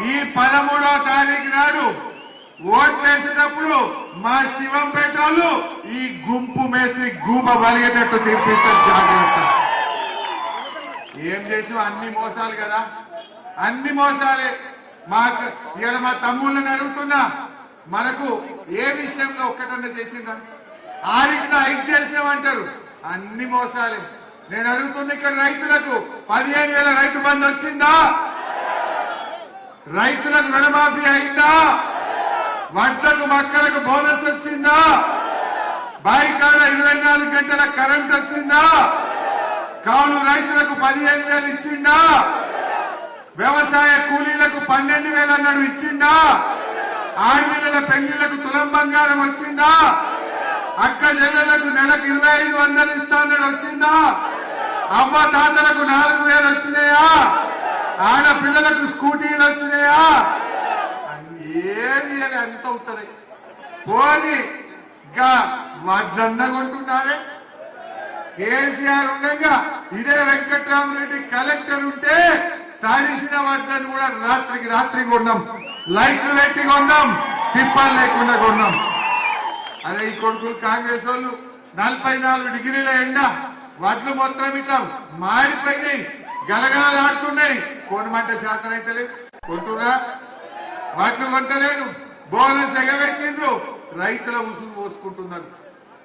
ఈ పదమూడవ తారీఖు నాడు ఓట్లేసేటప్పుడు మా శివం పెట్టాలు ఈ గుంపు మేస్త్రి గూబ బలిగేటట్టు తీర్పిస్తారు జాగ్రత్త. ఏం చేసిన అన్ని మోసాలు కదా? అన్ని మోసాలే. మాకు ఇలా మా తమ్ముళ్ళని అడుగుతున్నా మనకు ఏ విషయంలో ఒక్కటన్నా చేసిందా ఆరింట్లో ఐదు చేసినామంటారు. అన్ని మోసాలే. నేను అడుగుతున్నా ఇక్కడ రైతులకు పదిహేను వేల రైతు బంధు వచ్చిందా? రైతులకు రుణమాఫీ అయిందా? వడ్లకు మక్కలకు బోనస్ వచ్చిందా? బాయికాడ ఇరవై నాలుగు గంటల కరెంట్ వచ్చిందా? కౌలు రైతులకు పదిహేను వేలు ఇచ్చిండా వ్యవసాయ కూలీలకు పన్నెండు వేలు అన్నాడు ఇచ్చిండా ఆడపిల్లల పెళ్ళిళ్ళకు తులం బంగారం వచ్చిందా? అక్క చెల్లెలకు నెలకు ఇరవై ఐదు వందలు ఇస్తా అన్నాడు వచ్చిందా? అవ్వ తాతలకు నాలుగు వేలు వచ్చినాయా? ఆడపిల్లలకు స్కూటీలు వచ్చినాయా? అన్ని ఏది అని ఎంత అవుతుంది? పోని ఇంకా వడ్లన్న కొంటున్నారే? కేసీఆర్ ఉండగా ఇదే వెంకట్రామరెడ్డి కలెక్టర్ ఉంటే తడిసిన వాటిని కూడా రాత్రికి రాత్రి కొన్నాం. లైట్లు పెట్టి కొన్నాం పిప్పలు లేకుండా కొన్నాం. అదే ఈ కొడుకులు కాంగ్రెస్ వాళ్ళు నలభై నాలుగు డిగ్రీల ఎండ వడ్లు మొత్తం ఇట్లా మారిపోయినాయి. గలగలలాడుతున్నాయి. కొనమంటే శాతం అయితే లేదు. కొంటున్నా? వాటిని కొంటలేరు బోనస్ ఎగబెట్టిండ్రు. రైతుల ఉసులు పోసుకుంటున్నారు.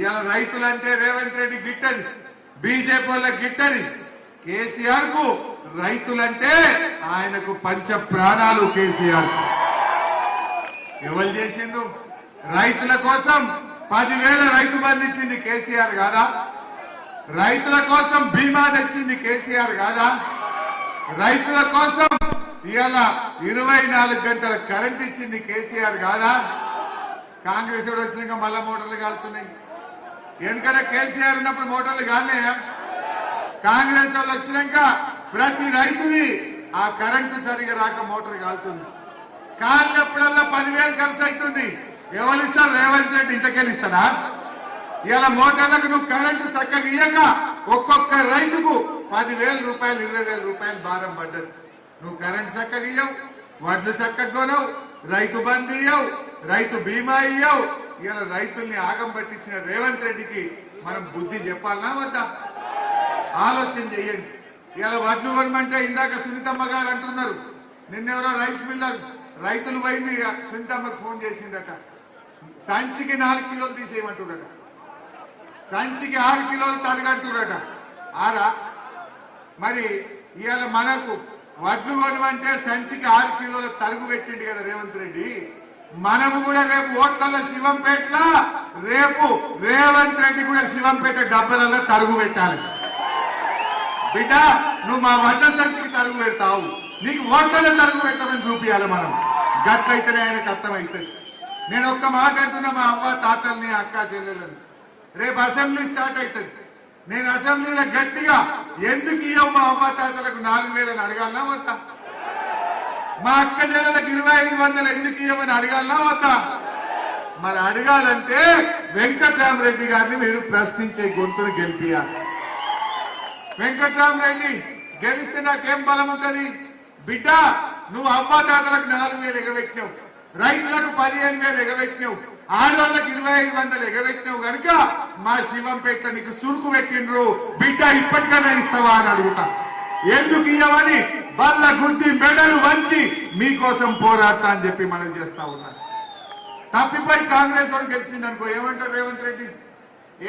ఇలా రైతులంటే రేవంత్ రెడ్డి గిట్టది. బీజేపీ వాళ్ళ గిట్టది. కేసీఆర్కు రైతులంటే ఆయనకు పంచ ప్రాణాలు కేసీఆర్. కు ఎవరు చేసిండ్రు? రైతుల కోసం పదివేల రైతు బంధించింది కేసీఆర్ కాదా? రైతుల కోసం బీమా తెచ్చింది కేసీఆర్ కాదా? రైతుల కోసం ఇవాళ ఇరవై నాలుగు గంటల కరెంట్ ఇచ్చింది కేసీఆర్ కాదా? కాంగ్రెస్ కూడా వచ్చినాక మళ్ళా మోటార్లు కాలుతున్నాయి. ఎందుకంటే కేసీఆర్ ఉన్నప్పుడు మోటార్లు కాలే కాంగ్రెస్ వాళ్ళు వచ్చినాక ప్రతి రైతుని ఆ కరెంటు సరిగా రాక మోటార్ కాలుతుంది. కాలినప్పుడల్లా పదివేలు ఖర్చు అవుతుంది. ఎవరు ఇస్తారు? రేవంత్ రెడ్డి ఇంతకెళ్ళి ఇలా మోటార్లకు నువ్వు కరెంటు చక్కగా ఇయ్యక ఒక్కొక్క రైతుకు పదివేల రూపాయలు ఇరవై వేల రూపాయలు భారం పడ్డది. నువ్వు కరెంటు చక్కగా ఇయ్యవు వడ్లు చక్కగా కొనవు రైతు బంద్ ఇయ్యవు రైతు బీమా ఇయ్యవు. ఇలా రైతుల్ని ఆగం పట్టించిన రేవంత్ రెడ్డికి మనం బుద్ధి చెప్పాలనా వద్దా? ఆలోచన చేయండి. ఇలా వడ్లు కొనమంటే ఇందాక సునీతమ్మ గారు అంటున్నారు నిన్నెవరో రైస్ మిల్లర్ రైతులు పోయింది సునీతమ్మకు ఫోన్ చేసిందట. సంచికి నాలుగు కిలోలు తీసేయమంటుడట సంచికి ఆరు కిలోలు తడగంటుడట ఆరా? మరి ఇవాళ మనకు వడ్లు కొనమంటే సంచికి ఆరు కిలోల తరుగు పెట్టిండు కదా రేవంత్ రెడ్డి. మనము కూడా రేపు ఓట్లలో శివంపేటలో రేపు రేవంత్ రెడ్డి కూడా శివంపేట డబ్బలలో తరుగు పెట్టాలి. బిడ్డ నువ్వు మా వడ్ల సంచికి తరుగు పెడతావు. నీకు ఓట్లలో తరుగు పెట్టమని చూపించాలి మనం. గట్లయితేనే ఆయనకు అర్థమవుతుంది నేను ఒక్క మాట అంటున్నా మా అవ్వ తాతల్ని అక్క చెల్లెలని రేపు అసెంబ్లీ స్టార్ట్ అవుతుంది. నేను అసెంబ్లీలో గట్టిగా ఎందుకు ఇవ్వవు మా అవ్వ తాతలకు నాలుగు వేలని అడగాలనా వద్దా? మా అక్క చెల్లెలకు ఇరవై ఐదు వందలు ఎందుకు ఇవ్వమని అడగాలనా వద్దా? మరి అడగాలంటే వెంకట్రామరెడ్డి గారిని మీరు ప్రశ్నించే గొంతును గెలిపియాలి. వెంకట్రామరెడ్డి గెలిస్తే నాకేం బలం ఉంటుంది? బిడ్డ నువ్వు అమ్మాతాతలకు నాలుగు వేలు ఎగబెట్టినావు. రైతులకు పదిహేను వేలు ఎగబెట్టినావు. ఆడవాళ్ళకి ఇరవై ఐదు వందలు ఎగబెట్టినావు కనుక మా శివంపేట నీకు సురుకు పెట్టిండ్రు. బిడ్డ ఇప్పటికైనా ఇస్తావా అని అడుగుతా. ఎందుకు ఇయ్యమని బల్ల గుద్ది మెడలు వంచి మీకోసం పోరాడతా అని చెప్పి మనం చేస్తా ఉన్నారు తప్పిపోయి కాంగ్రెస్ వాళ్ళు గెలిచింది అనుకో ఏమంటారు రేవంత్ రెడ్డి?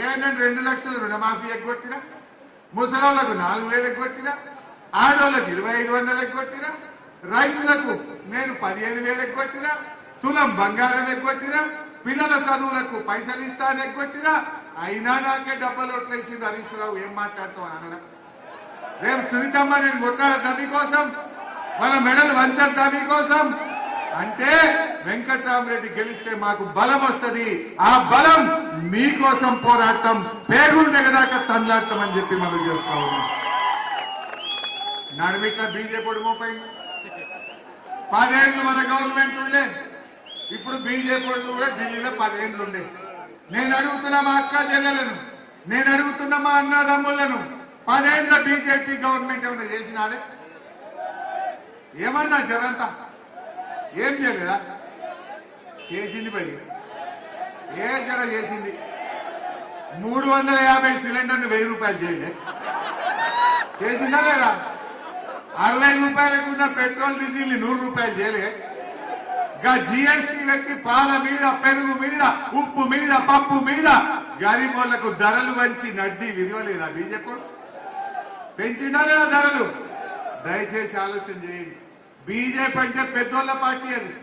ఏదంటే రెండు లక్షల రుణమాఫీ ఎగ్గొట్టినా? ముసలోళ్ళకు నాలుగు వేలు ఎగ్గొట్టినా? ఆడవాళ్ళకు ఇరవై ఐదు వందలు ఎగ్గొట్టినా? రైతులకు నేను పదిహేను వేలు ఎగ్గొట్టినా? తులం బంగారం ఎగ్గొట్టినా? పిల్లల చదువులకు పైసలు ఇస్తాను ఎగ్గొట్టినా అయినా నాకే డబ్బులు ఒట్లేసింది హరీష్ రావు. ఏం మాట్లాడతావు అని అనడం. రేపు సునీతమ్మ నేను కొట్టాడద్దా కోసం. వాళ్ళ మెడలు వంచద్దా కోసం. అంటే వెంకట్రామరెడ్డి గెలిస్తే మాకు బలం వస్తది. ఆ బలం మీకోసం పోరాటం. పేగులు దగ్గదాకా తన్లాడటం అని చెప్పి మనం చేస్తా ఉన్నాం. నడిమిట్ల బీజేపీ మోపైంది పదేళ్ళు మన గవర్నమెంట్ ఉండే. ఇప్పుడు బీజేపీ కూడా ఢిల్లీలో పదేళ్ళు ఉండే నేను అడుగుతున్నా మా అక్క చెల్లెలను నేను అడుగుతున్న మా అన్నదమ్ములను పదేళ్ళ బీజేపీ గవర్నమెంట్ ఏమైనా చేసినాదే ఏమన్నా జరంతా? ఏం చేయలేదా? చేసింది మరి ఏ జర చేసింది? మూడు వందల యాభై సిలిండర్ను వెయ్యి రూపాయలు చేయలే చేసిందా లేదా? అరవై రూపాయలకు ఉన్న పెట్రోల్ డీజిల్ నూరు రూపాయలు చేయలే. జిఎస్టీ పెట్టి పాల మీద పెరుగు మీద ఉప్పు మీద పప్పు మీద గరీబోళ్ళకు ధరలు వంచి నడ్డి విలువలేదా బీజేపీ? పెంచినా లేదా ధరలు? దయచేసి ఆలోచన చేయండి. బీజేపీ అంటే పెద్దోళ్ళ పార్టీ అది.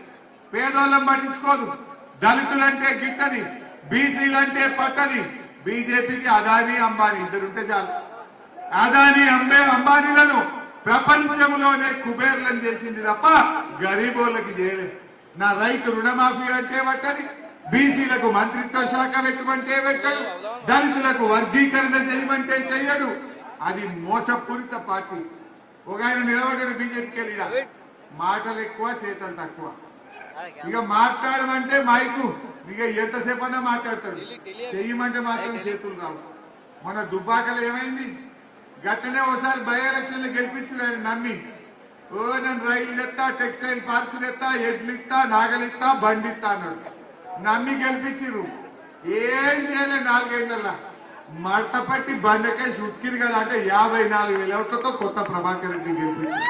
పేదోళ్ళం పట్టించుకోదు. దళితులంటే గిట్టది. బీసీలంటే పట్టది బీజేపీకి అదానీ అంబానీ ఇద్దరుంటే చాలు. అదాని అంబే అంబానీలను ప్రపంచంలోనే కుబేర్లను చేసింది తప్ప గరీబోళ్ళకి చేయలేదు. నా రైతు రుణమాఫీ అంటే పట్టని బీసీలకు మంత్రిత్వ శాఖ పెట్టమంటే పెట్టడు దళితులకు వర్గీకరణ చేయమంటే చెయ్యడు అది మోసపూరిత పార్టీ. ఒక ఆయన నిలబడ్డాడు బీజేపీకి వెళ్ళిన మాటలు ఎక్కువ చేతలు తక్కువ. ఇక మాట్లాడమంటే మైకు. ఇక ఎంతసేపు అన్నా మాట్లాడతాడు. చెయ్యమంటే మాత్రం చేతులు రావు. మన దుబ్బాకలు ఏమైంది? గట్టనే ఒకసారి బై ఎలక్షన్లు నమ్మి. ఓ నేను రైలు ఎత్తా టెక్స్టైల్ పార్క్ తెత్తా ఎడ్లు ఇస్తా నాగలిస్తా బండి ఇస్తా అన్నాడు. నమ్మి గెలిపించిర్రు. ఏం చేయలేదు నాలుగేళ్ళలో మట్ట పట్టి బండకే ఉతికిరు కదా అంటే యాభై నాలుగు వేల ఓట్లతో కొత్త ప్రభాకర్ రెడ్డి గెలిపించారు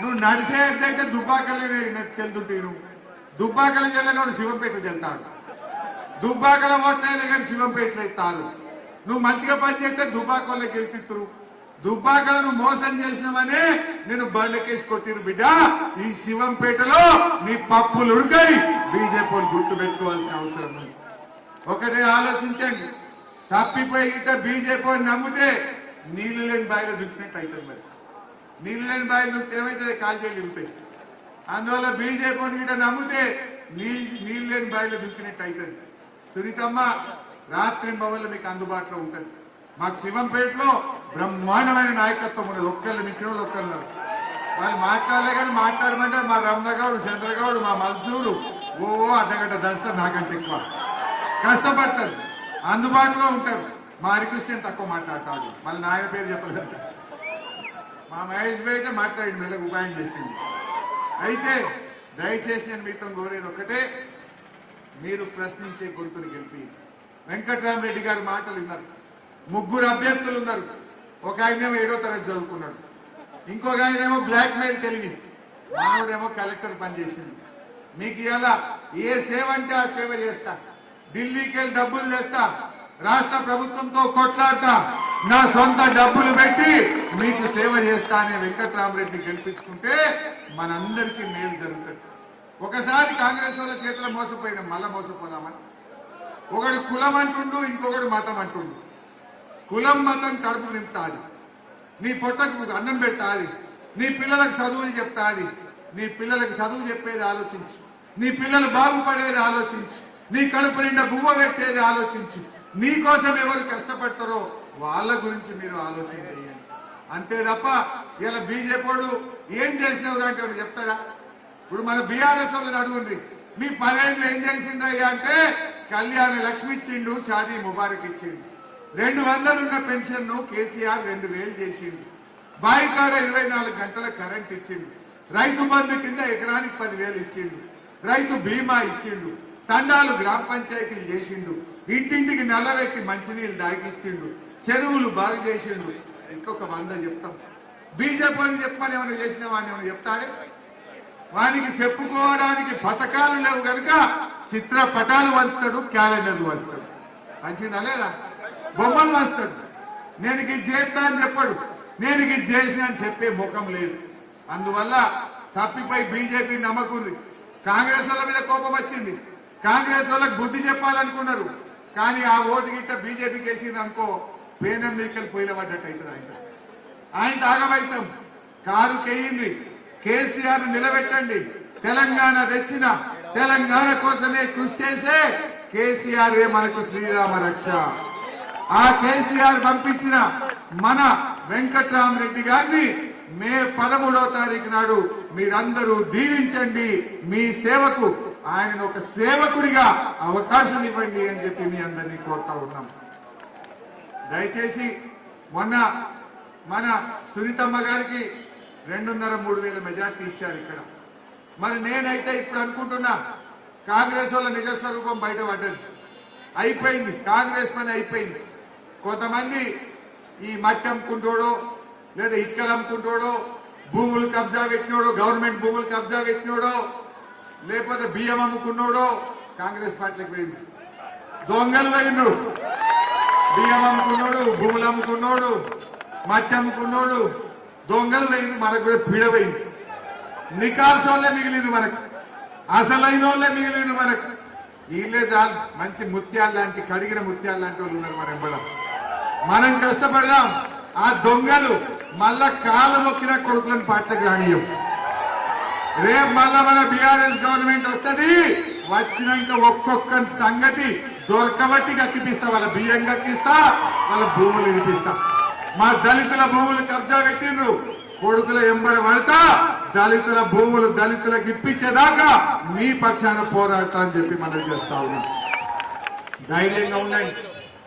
నువ్వు నడిచేదైతే దుబ్బాకలే నడిచి నువ్వు దుబ్బాకల చెల్లెనోడు శివంపేట చెల్తాడు దుబ్బాకల ఓట్లైనా కానీ శివంపేటలో ఇస్తారు. నువ్వు మంచిగా పని చేస్తే దుబ్బాకల్లో గెలిపిస్తురు దుబ్బాకలను మోసం చేసినవనే నేను బండ్లకేసి కొట్టిరు బిడ్డ. ఈ శివంపేటలో నీ పప్పులు ఉడకాయి బీజేపీ గుర్తు పెట్టుకోవాల్సిన అవసరం ఉంది. ఒకటే ఆలోచించండి. తప్పిపోయి ఇట బీజేపీ నమ్మితే నీళ్ళు లేని బాయిలో దుక్కినట్టు అవుతుంది మరి. నీళ్ళు లేని బాయిలు దుక్కితే ఏమైతుంది? కాల్చేలు దిగుతాయి అందువల్ల బీజేపీ గిట నమ్మితే నీళ్ళు నీళ్ళు లేని బాయిలో దుక్కినట్టు అవుతుంది. సునీతమ్మ రాత్రి భవన్లు మీకు అందుబాటులో ఉంటుంది. మాకు శివంపేటలో బ్రహ్మాండమైన నాయకత్వం ఉండేది ఒక్కళ్ళు మించిన వాళ్ళు ఒక్కళ్ళు వాళ్ళు మాట్లాడలే కానీ మాట్లాడమంటే మా రమణగౌడు చంద్రగౌడు మా మల్సూరు ఓ అర్ధగంట దస్తారు నాకంటే ఎక్కువ. కష్టపడతారు. అందుబాటులో ఉంటారు. మా హరికృష్ణ తక్కువ మాట్లాడతాడు? మళ్ళీ నాయన పేరు చెప్పలేదు మా మహేష్ భాయ్ అయితే మాట్లాడి మళ్ళీ ఉపాయం చేసింది అయితే దయచేసి నేను మీతో కోరేది ఒకటే మీరు ప్రశ్నించే గొంతుని గెలిపి వెంకట్రామరెడ్డి గారి మాటలు విన్నారు. ముగ్గురు అభ్యర్థులు ఉన్నారు. ఒక ఆయనేమో ఏడో తరగతి చదువుకున్నాడు. ఇంకొక ఆయనేమో బ్లాక్ మెయిల్ తెలివి మానవుడేమో కలెక్టర్ పనిచేసింది మీకు ఇలా ఏ సేవ అంటే ఆ సేవ చేస్తా. ఢిల్లీకి వెళ్ళి డబ్బులు తెస్తా. రాష్ట్ర ప్రభుత్వంతో కొట్లాడతా. నా సొంత డబ్బులు పెట్టి మీకు సేవ చేస్తా అనే వెంకట్రామరెడ్డి గెలిపించుకుంటే మనందరికీ మేలు జరుగుతుంది. ఒకసారి కాంగ్రెస్ వాళ్ళ చేతిలో మోసపోయినా మళ్ళా మోసపోదామని ఒకడు కులం అంటుండు ఇంకొకడు మతం అంటుండు. కులం మతం కడుపు నింపుతాది. నీ పొట్టకు అన్నం పెట్టాలి నీ పిల్లలకు చదువులు చెప్తాది. నీ పిల్లలకు చదువు చెప్పేది ఆలోచించు. నీ పిల్లలు బాగుపడేది ఆలోచించు. నీ కడుపు నిండా బువ్వ పెట్టేది ఆలోచించు. నీ కోసం ఎవరు కష్టపడతారో వాళ్ళ గురించి మీరు ఆలోచన చేయండి. అంతే తప్ప ఇలా బీజేపీ ఏం చేసినవరు అంటే ఎవరు చెప్తాడా? ఇప్పుడు మన బీఆర్ఎస్ వాళ్ళని అడుగుంది మీ పదేళ్ళు ఏం చేసిండ్రయ్యా అంటే కళ్యాణ లక్ష్మి ఇచ్చిండు షాదీ ముబారక్ ఇచ్చిండు. రెండు వందలు ఉన్న పెన్షన్ కేసీఆర్ రెండు వేలు చేసిండు. బాయికాడ ఇరవై నాలుగు గంటల కరెంట్ ఇచ్చిండు. రైతు బంధు కింద ఎకరానికి పదివేలు ఇచ్చిండు. రైతు బీమా ఇచ్చిండు. తండాలు గ్రామ పంచాయతీలు చేసిండు. ఇంటింటికి నల్లబెట్టి మంచినీళ్ళు దాగిచ్చిండు. చెరువులు బాగా చేసిండు. ఇంకొక వంద చెప్తాం. బీజేపీ చెప్పమని ఏమైనా చేసిన వాడిని ఏమైనా చెప్తాడే? వానికి చెప్పుకోవడానికి పథకాలు లేవు కనుక చిత్రపటాలు వంచుతాడు క్యాలెండర్లు వంచుతాడు. మంచిగా లేదా? బొమ్మలు వస్తాడు. నేను ఇది చేస్తా అని చెప్పాడు. నేను ఇది చేసిన అని చెప్పే ముఖం లేదు. అందువల్ల తప్పిపోయి బీజేపీ నమ్మకుంది కాంగ్రెస్ వాళ్ళ మీద కోపం వచ్చింది. కాంగ్రెస్ వాళ్ళకి బుద్ధి చెప్పాలనుకున్నారు. కానీ ఆ ఓటు గిట్ట బీజేపీకి వేసింది అనుకో పేనం మీకెళ్ళి పొయ్యిల పడ్డట్టు అవుతుంది ఆయన. ఆయన తాగమైతాం కారు చేయింది కేసీఆర్ నిలబెట్టండి. తెలంగాణ తెచ్చిన తెలంగాణ కోసమే కృషి చేసే కేసీఆర్ మనకు శ్రీరామ రక్ష. ఆ కేసీఆర్ పంపించిన మన వెంకట్రామరెడ్డి గారిని మే పదమూడవ తారీఖు నాడు మీరందరూ దీవించండి మీ సేవకు ఆయన ఒక సేవకుడిగా అవకాశం ఇవ్వండి అని చెప్పి మీ అందరినీ కోరుతా ఉన్నాం. దయచేసి మొన్న మన సునీతమ్మ గారికి రెండున్నర మూడు వేల మెజార్టీ ఇచ్చారు ఇక్కడ. మరి నేనైతే ఇప్పుడు అనుకుంటున్నా కాంగ్రెస్ వాళ్ళ నిజస్వరూపం బయటపడ్డది. అయిపోయింది కాంగ్రెస్ పని అయిపోయింది. కొంతమంది ఈ మట్టి అమ్ముకుంటోడో లేదా ఇటుకలు అమ్ముకుంటోడో భూములు కబ్జా పెట్టినోడో గవర్నమెంట్ భూములు కబ్జా పెట్టినోడో లేకపోతే బియ్యం అమ్ముకున్నోడో కాంగ్రెస్ పార్టీలకు పోయింది దొంగలు పోయిండు. బియ్యం అమ్ముకున్నాడు భూములు అమ్ముకున్నోడు మట్టి అమ్ముకున్నోడు దొంగలు పోయింది మనకు కూడా పీడ పోయింది. నికాల్స్ వాళ్ళే మిగిలింది మనకు. అసలైన వాళ్ళే మిగిలింది మనకు. వీళ్ళే చాలు మంచి ముత్యాలు లాంటి కడిగిన ముత్యాలు లాంటి వాళ్ళు ఉన్నారు మన ఎంబడ మనం కష్టపడదాం. ఆ దొంగలు మళ్ళా కాలు మొక్కిన కొడుకులను పాటలకు రానియం రేపు మళ్ళా మన బీఆర్ఎస్ గవర్నమెంట్ వస్తది. వచ్చినాక ఒక్కొక్క సంగతి దొరకబట్టి గక్కిపిస్తా వాళ్ళ బియ్యం గక్కిస్తా వాళ్ళ భూములు వినిపిస్తా మా దళితుల భూములు కబ్జా పెట్టిండ్రు. కొడుకుల ఎంబడ పడతా దళితుల భూములు దళితులకు ఇప్పించేదాకా మీ పక్షాన పోరాడతా అని చెప్పి మనం చేస్తా ఉన్నాం. ధైర్యంగా ఉండండి.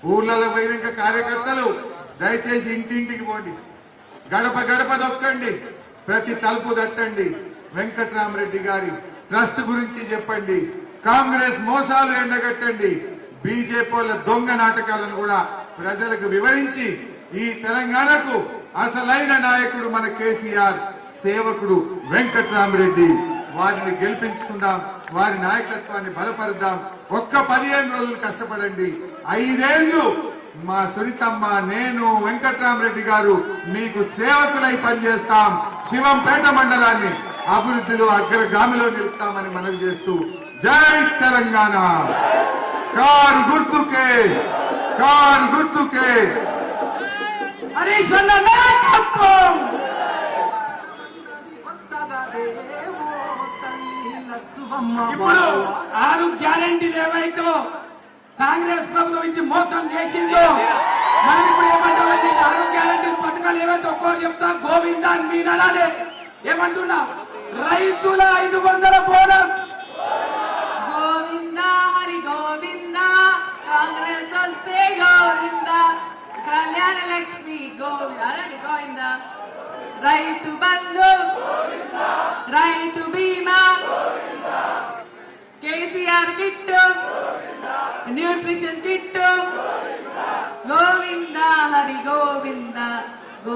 ఊర్లలో పోయినాక కార్యకర్తలు దయచేసి ఇంటింటికి పోండి. గడప గడప దొక్కండి. ప్రతి తలుపు దట్టండి వెంకట్రామరెడ్డి గారి ట్రస్ట్ గురించి చెప్పండి. కాంగ్రెస్ మోసాలు ఎండగట్టండి. బీజేపీ దొంగ నాటకాలను కూడా ప్రజలకు వివరించి ఈ తెలంగాణకు అసలైన నాయకుడు మన కేసీఆర్ సేవకుడు వెంకట్రామరెడ్డి. వారిని గెలిపించుకుందాం వారి నాయకత్వాన్ని బలపరుద్దాం. ఒక్క పదిహేను రోజులు కష్టపడండి. ఐదేళ్ళు మా సునీతమ్మ నేను వెంకట్రామరెడ్డి గారు మీకు సేవకులై పనిచేస్తాం. శివంపేట మండలాన్ని అభివృద్ధిలో అగ్రగామిలో నిలుపుతామని మనవి చేస్తూ జై తెలంగాణ. కారు గుర్తుకే కారు గుర్తుకే. హరీష్ ఇప్పుడు ఆరు గ్యారంటీలు ఏవైతే కాంగ్రెస్ ప్రభుత్వం ఇచ్చి మోసం చేసిందో. మనం ఇప్పుడు ఏమంటామంటే ఆరు గ్యారంటీలు పథకాలు ఏవైతే ఒక్కొక్కటి చెప్తా గోవిందా అని ఏమంటున్నా? రైతుల ఐదు వందల బోనస్. గోవింద హరి గోవింద? కాంగ్రెస్ వస్తే గోవింద? కళ్యాణ లక్ష్మి గోవింద అలాంటి Govinda? Rythu Bandhu. Rythu Bima. KCR kit. Nutrition kit Govinda Hari Govinda go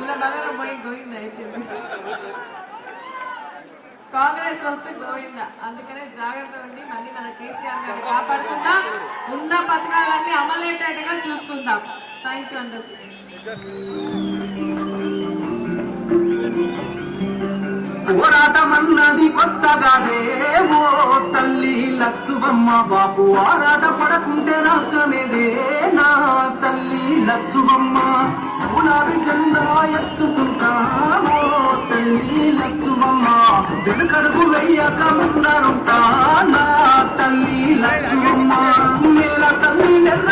ఇలా బాగా పోయి గోవింద అయిపోయింది కాంగ్రెస్ వస్తే గోవింద అందుకనే జాగ్రత్త ఉండి మళ్ళీ మన కేసీఆర్ గారిని కాపాడుకుందాం. ఉన్న పథకాలన్నీ అమలయ్యేటట్టుగా చూసుకుందాం. థ్యాంక్ యూ అందరికీ పోరాటమన్నది కొత్తగాదేమో తల్లి లచ్చువమ్మ బాపు ఆరాట పడకుంటే రాష్ట్రమేదేనా తల్లి లచ్చువమ్మ. గులాబీ జెండా ఎత్తుకుంటామో తల్లి లచ్చువమ్మ. వెనుకడుగు వెయ్యక ముందరుంటానా తల్లి లచ్చువమ్మ. నేల తల్లి నెర్ర